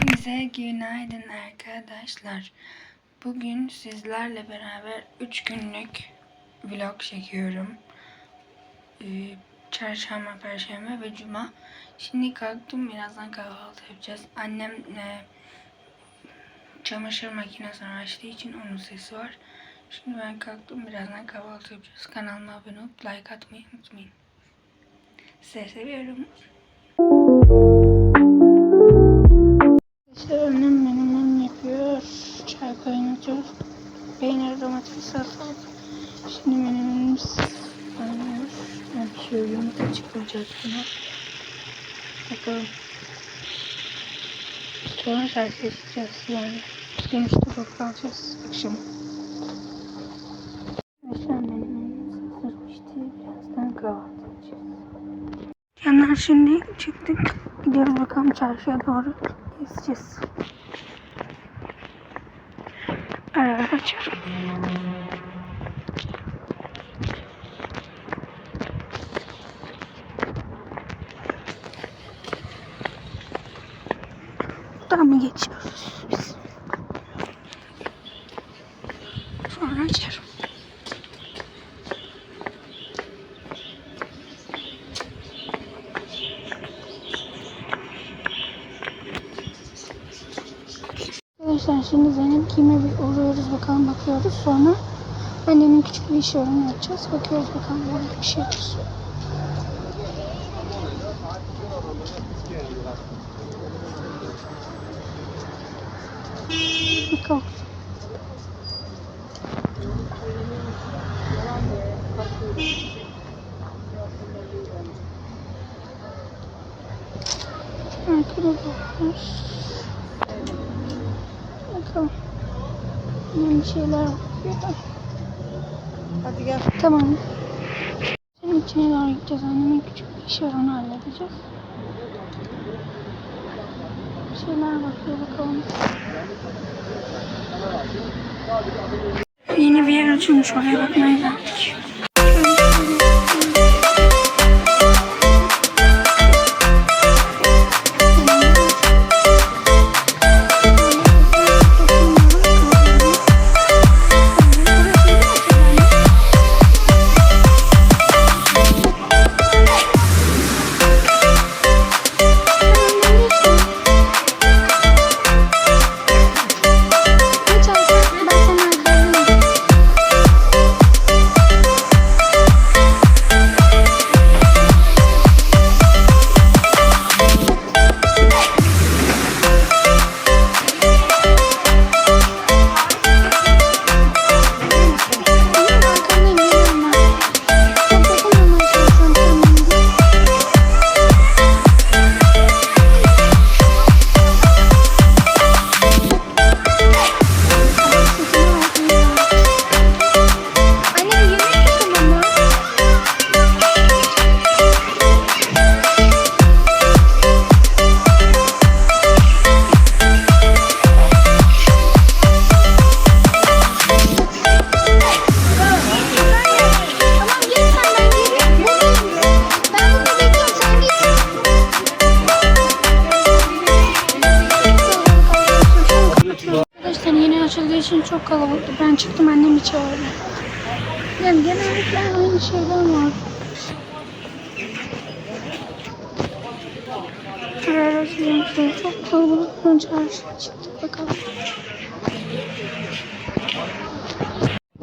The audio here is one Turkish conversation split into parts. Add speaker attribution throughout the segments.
Speaker 1: Hepinize günaydın arkadaşlar. Bugün sizlerle beraber 3 günlük vlog çekiyorum. Ee, Çarşamba, Perşembe ve Cuma. Şimdi kalktım birazdan kahvaltı yapacağız. Annem çamaşır makinesini açtığı için onun sesi var. Şimdi ben kalktım birazdan kahvaltı yapacağız. Kanalıma abone olup like atmayı unutmayın. Sizi seviyorum. İşte annem menemen yapıyor. Çay kaynatıyor. Peynir, domates, salatalık. Şimdi menemenimiz kaynıyor. Ben pişiyor. Yumurta çıkacak buna. Bakalım. Sonra şarkı yapacağız yani. Dönüşte çok alacağız akşam. Arkadaşlar menemenimiz hazır pişti. Birazdan kahvaltı yapacağız. Canlar şimdi çıktık. Gidiyoruz bakalım çarşıya doğru. Gezeceğiz. Ara ara açıyorum. Buradan mı geçiyoruz biz? Sonra açarım. Arkadaşlar şimdi Zeynep kime bir uğruyoruz bakalım bakıyoruz sonra annemin küçük bir iş yapacağız. Bakıyoruz bakalım bir şey yapıyoruz. Bakalım. Arkada var. Yeni bir şeyler bakıyor.
Speaker 2: Hadi gel.
Speaker 1: Tamam. Senin içine doğru gideceğiz. Annemin küçük bir işi var onu halledeceğiz. Bir şeyler bakıyor bakalım. Yeni bir yer açılmış oraya bakmaya geldik.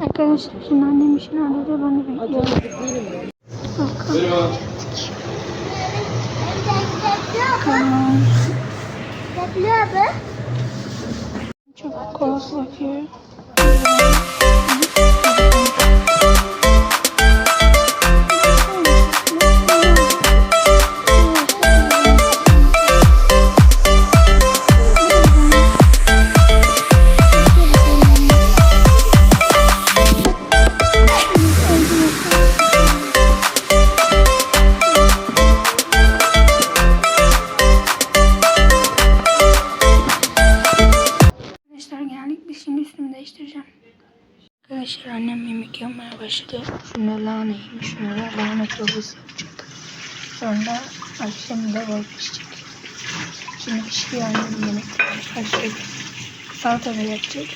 Speaker 1: Arkadaşlar şimdi annem işini hallediyor. Ben de bekliyorum. Bakalım. Bakalım. Çok koz bakıyor. Arkadaşlar annem yemek yapmaya başladı. Şunlar lahana yemiş. Şunlara lahana çorbası yapacak. Sonra akşam da bol pişecek. Şimdi pişiyor annem yemek. Haşlayıp salata da yapacak.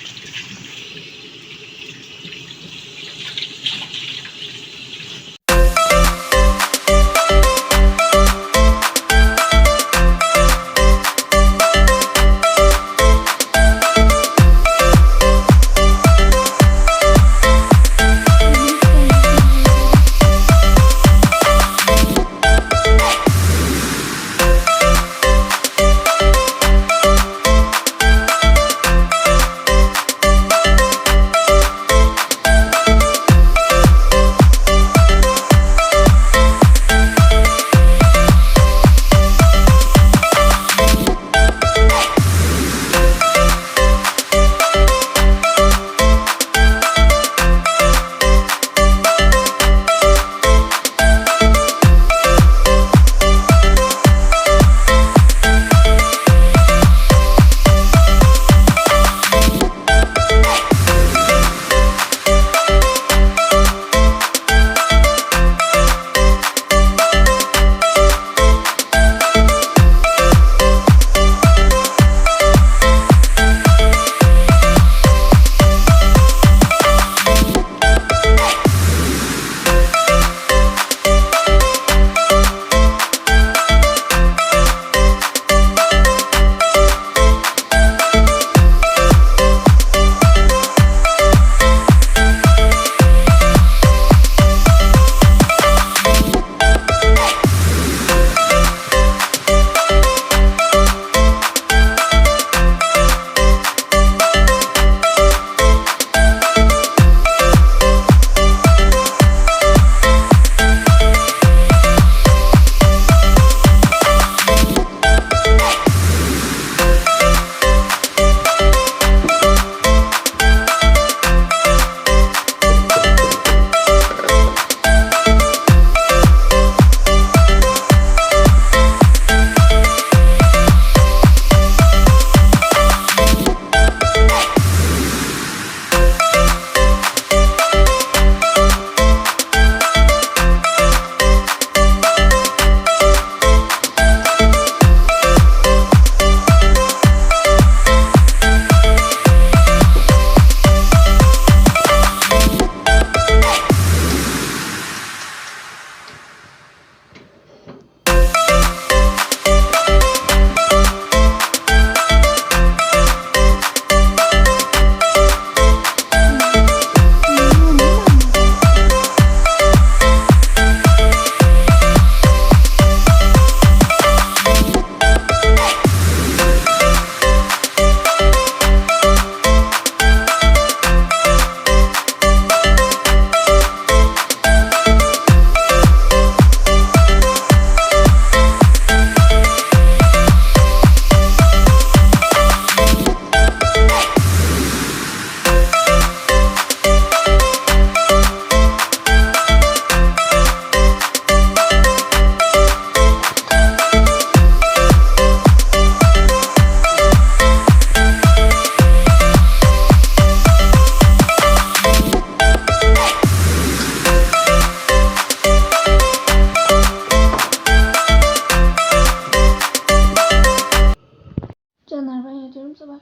Speaker 1: Canlar ben yatıyorum sabah.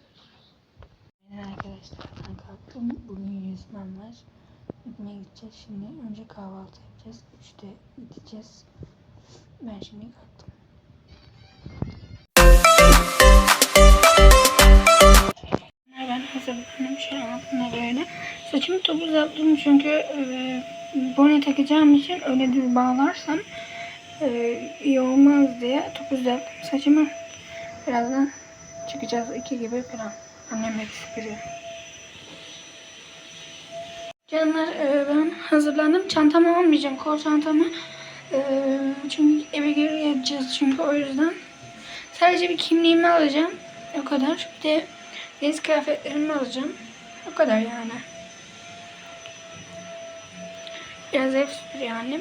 Speaker 1: Merhaba arkadaşlar ben kalktım. Bugün yüzmem var. Yüzmeye gideceğiz şimdi. Önce kahvaltı yapacağız. Üçte gideceğiz. Ben şimdi kalktım. Ben hazırlandım şu an böyle. Saçımı topuz yaptım çünkü e, bone takacağım için öyle düz bağlarsam e, iyi olmaz diye topuz yaptım saçımı. Birazdan çıkacağız iki gibi falan. Annem hep süpürüyor. Canlar e, ben hazırlandım. Çantamı almayacağım. Kol çantamı. E, çünkü eve geri geleceğiz çünkü o yüzden. Sadece bir kimliğimi alacağım. O kadar. Bir de deniz kıyafetlerimi alacağım. O kadar yani. Biraz ev süpürüyor annem.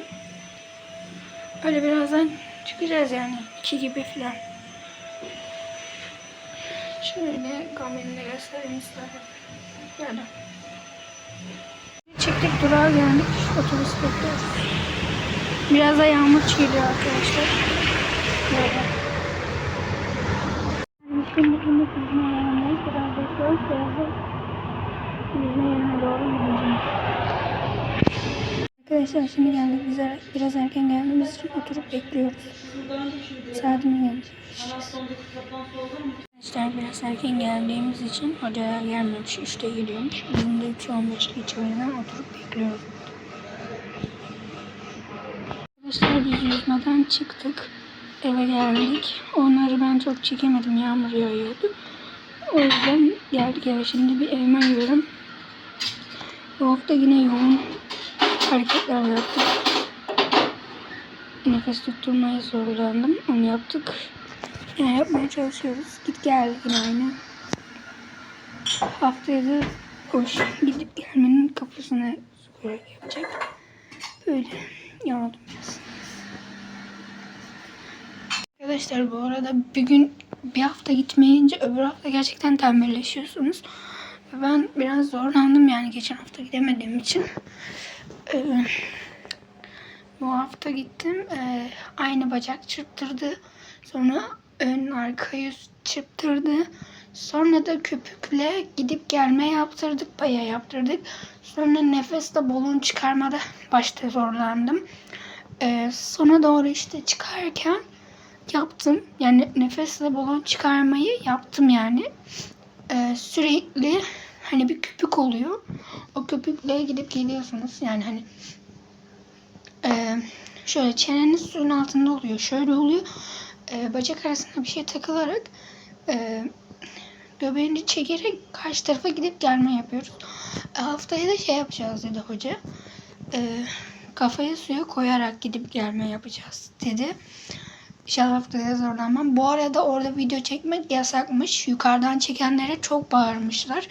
Speaker 1: Öyle birazdan çıkacağız yani. iki gibi falan. Şöyle kamerayla göstereyim istedim. Yani. Çıktık durağa geldik. Otobüs bekliyoruz. Biraz da yağmur geliyor arkadaşlar. Böyle. yüzme alanındayız. Biraz bekliyoruz. Birazdan yüzme yerine doğru gideceğim. Arkadaşlar şimdi geldik. Biz er- biraz erken geldiğimiz için oturup bekliyoruz. Saatimiz gelecek. Arkadaşlar biraz erken geldiğimiz için hoca gelmemiş. 3'te geliyormuş. Bizim de 3.15 geçiyor. O yüzden oturup bekliyoruz. Arkadaşlar biz yüzmeden çıktık. Eve geldik. Onları ben çok çekemedim. Yağmur yağıyordu. O yüzden geldik eve. Şimdi bir evime gidiyorum. Bu hafta yine yoğun hareketler yaptık. Nefes tutturmaya zorlandım. Onu yaptık. Yine yapmaya çalışıyoruz. Git gel yine aynı. Haftaya da koş. Gidip gelmenin kafasına böyle yapacak. Böyle yoruldum biraz. Arkadaşlar bu arada bir gün bir hafta gitmeyince öbür hafta gerçekten tembelleşiyorsunuz. Ben biraz zorlandım yani geçen hafta gidemediğim için. Ee, bu hafta gittim. Ee, aynı bacak çırptırdı. Sonra ön arka yüz çırptırdı. Sonra da köpükle gidip gelme yaptırdık. Paya yaptırdık. Sonra nefesle balon çıkarmada başta zorlandım. Ee, sona doğru işte çıkarken yaptım. Yani nefesle balon çıkarmayı yaptım yani. Ee, sürekli hani bir köpük oluyor. O köpükle gidip geliyorsunuz. Yani hani e, şöyle çeneniz suyun altında oluyor. Şöyle oluyor. E, bacak arasına bir şey takılarak e, göbeğini çekerek karşı tarafa gidip gelme yapıyoruz. E, haftaya da şey yapacağız dedi hoca. E, kafayı suya koyarak gidip gelme yapacağız dedi. İnşallah haftaya zorlanmam. Bu arada orada video çekmek yasakmış. Yukarıdan çekenlere çok bağırmışlar.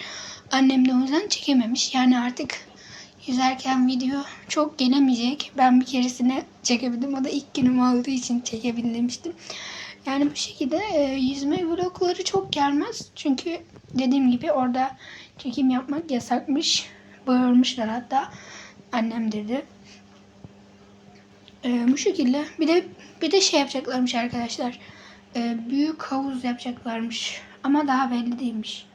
Speaker 1: Annem de o yüzden çekememiş. Yani artık yüzerken video çok gelemeyecek. Ben bir keresine çekebildim. O da ilk günüm olduğu için çekebilmiştim. Yani bu şekilde e, yüzme vlogları çok gelmez. Çünkü dediğim gibi orada çekim yapmak yasakmış. Bağırmışlar hatta. Annem dedi. E, bu şekilde. Bir de bir de şey yapacaklarmış arkadaşlar. E, büyük havuz yapacaklarmış. Ama daha belli değilmiş.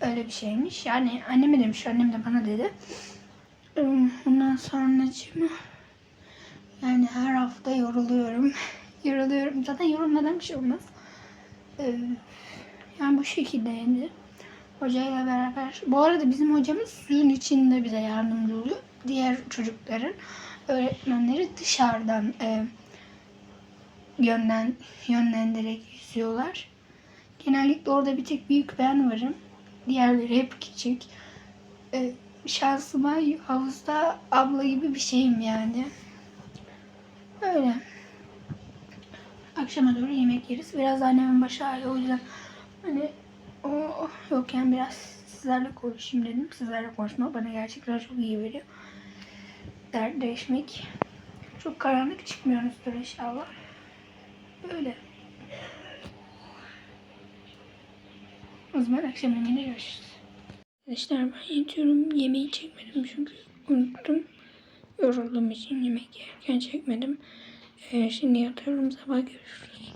Speaker 1: Öyle bir şeymiş. Yani anneme demiş. Annem de bana dedi. Ondan sonra yani her hafta yoruluyorum. yoruluyorum. Zaten yorulmadan bir şey olmaz. Yani bu şekildeydi. Hocayla beraber. Bu arada bizim hocamız suyun içinde bize yardımcı oluyor. Diğer çocukların öğretmenleri dışarıdan e, yönden yönlendirerek yüzüyorlar. Genellikle orada bir tek büyük ben varım. Diğerleri hep küçük. E, şansıma havuzda abla gibi bir şeyim yani. Öyle. Akşama doğru yemek yeriz. Biraz annemin başı ağrıyor. O yüzden hani o yokken biraz sizlerle konuşayım dedim. Sizlerle konuşmak bana gerçekten çok iyi veriyor. Dertleşmek. Çok karanlık çıkmıyoruzdur inşallah. Böyle. Zaman akşam yemeğine görüşürüz. Arkadaşlar ben yatıyorum. Yemeği çekmedim çünkü unuttum. Yorulduğum için yemek yerken çekmedim. Ee, şimdi yatıyorum. Sabah görüşürüz.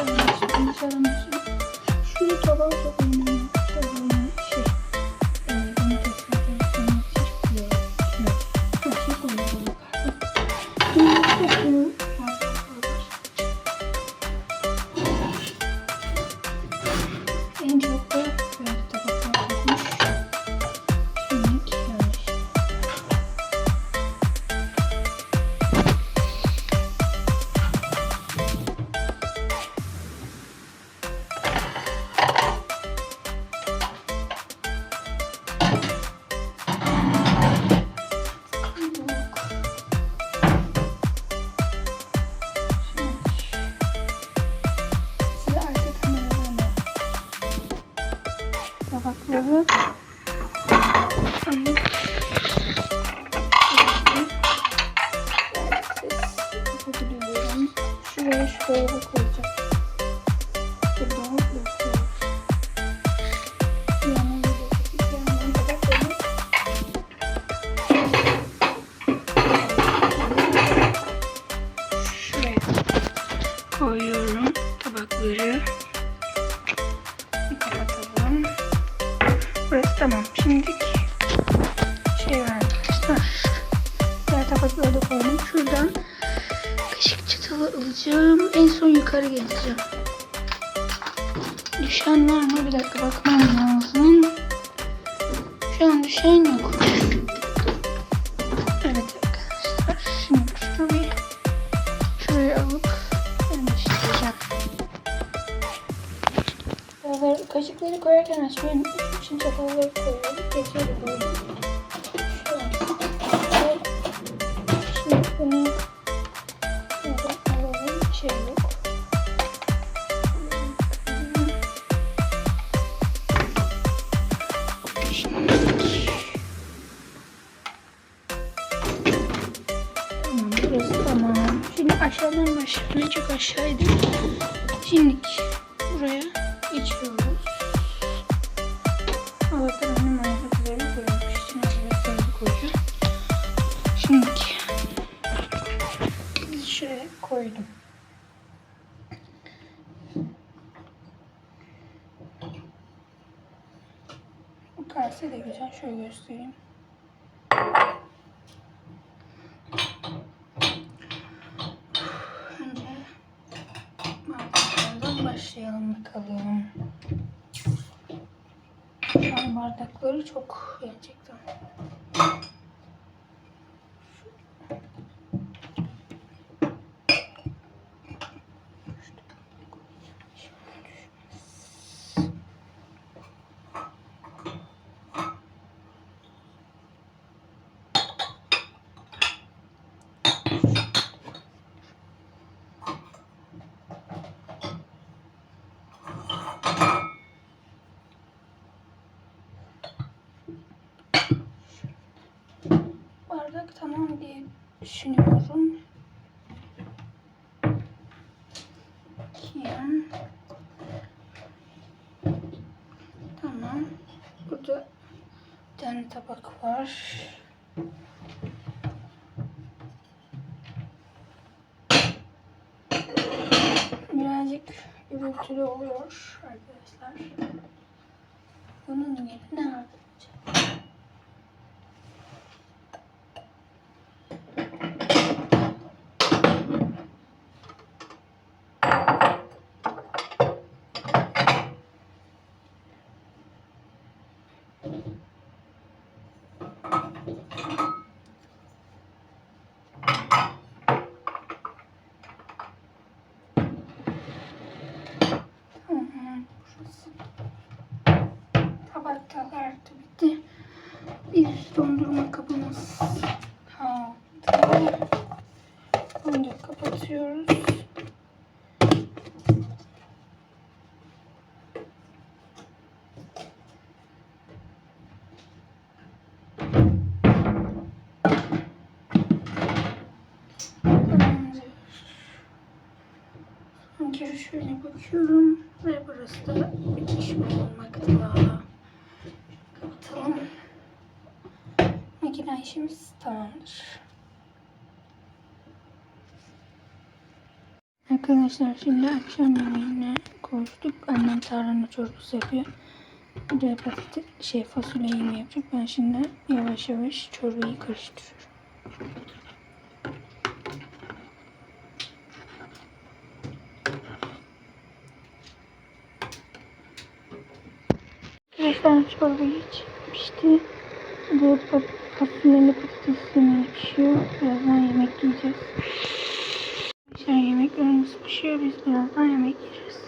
Speaker 1: olmuş. Dışarı Şunu tabağa sokayım. Tamam. Şimdi şey arkadaşlar. Diğer tabakları da koydum. Şuradan kaşık çatalı alacağım. En son yukarı getireceğim. Düşen var mı? Bir dakika bakmam lazım. Şu an düşen yok. Evet arkadaşlar. Şimdi şuraya alıp yerleştireceğim. Kaşıkları koyarken açmayı. Şimdi çatalları koyuyorum. Geçiyorum böyle. Şimdi bunu şuradan alalım. Şey. Tamam burası tamam. Şimdi aşağıdan başlayalım. Çok aşağıydı. Şimdi başlayalım bakalım. Şu bardakları çok gerçekten. Bardak tamam diye düşünüyorum. Bakayım. Tamam. Burada bir tane tabak var. Birazcık gürültülü oluyor arkadaşlar. Tabaklar da bitti. Bir dondurma kabımız kaldı. Onu da kapatıyoruz. Şöyle bakıyorum ve burası da bitiş bulunmakta. İşimiz tamamdır. Arkadaşlar şimdi akşam yemeğine koştuk. Annem tarhana çorbası yapıyor. Bir de patates, şey fasulye yemeği yapacak. Ben şimdi yavaş yavaş çorbayı karıştırıyorum. Arkadaşlar çorbayı içmişti. Bu pat- fasulyeli patates yemeği pişiyor. Birazdan yemek yiyeceğiz. Arkadaşlar yemeklerimiz pişiyor. Biz birazdan yemek yiyeceğiz.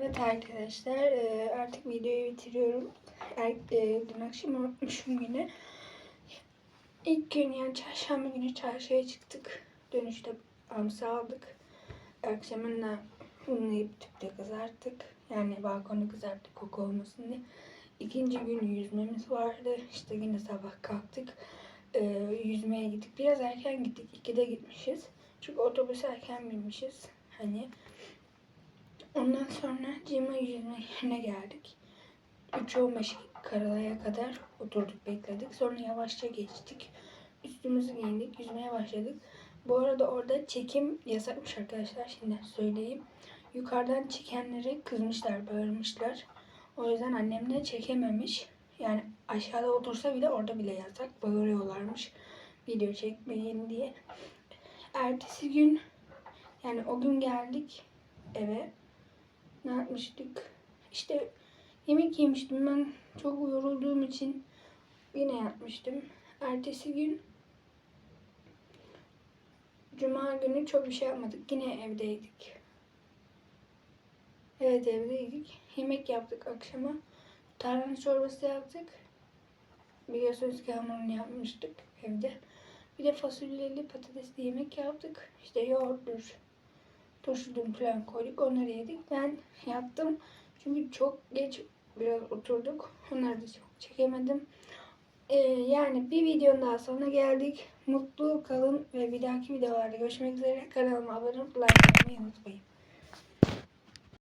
Speaker 1: Evet arkadaşlar e, artık videoyu bitiriyorum. Er- e, Dün akşam unutmuşum yine. İlk gün yani çarşamba günü çarşıya çıktık. Dönüşte hamsi aldık. Akşamında unlayıp tüpte kızarttık. Yani balkonda kızarttık koku olmasın diye. İkinci gün yüzmemiz vardı. İşte yine sabah kalktık. Ee, yüzmeye gittik. Biraz erken gittik. İkide gitmişiz. Çünkü otobüse erken binmişiz. Hani ondan sonra Cima yüzme yerine geldik. 3.15 karalaya kadar oturduk bekledik. Sonra yavaşça geçtik. Üstümüzü giyindik. Yüzmeye başladık. Bu arada orada çekim yasakmış arkadaşlar. Şimdi söyleyeyim. Yukarıdan çekenleri kızmışlar, bağırmışlar. O yüzden annem de çekememiş. Yani aşağıda otursa bile orada bile yasak. Bağırıyorlarmış. Video çekmeyin diye. Ertesi gün yani o gün geldik eve. Ne yapmıştık? İşte yemek yemiştim ben. Çok yorulduğum için yine yatmıştım. Ertesi gün Cuma günü çok bir şey yapmadık. Yine evdeydik. Evet evdeydik. Yemek yaptık akşama. Tarhana çorbası yaptık. Biliyorsunuz ki hamurunu yapmıştık evde. Bir de fasulyeli patatesli yemek yaptık. İşte yoğurttur, turşudur falan koyduk. Onları yedik. Ben yattım. Çünkü çok geç biraz oturduk. Onları da çok çekemedim. Ee, yani bir videonun daha sonuna geldik. Mutlu kalın ve bir dahaki videolarda görüşmek üzere. Kanalıma abone olup like yapmayı unutmayın.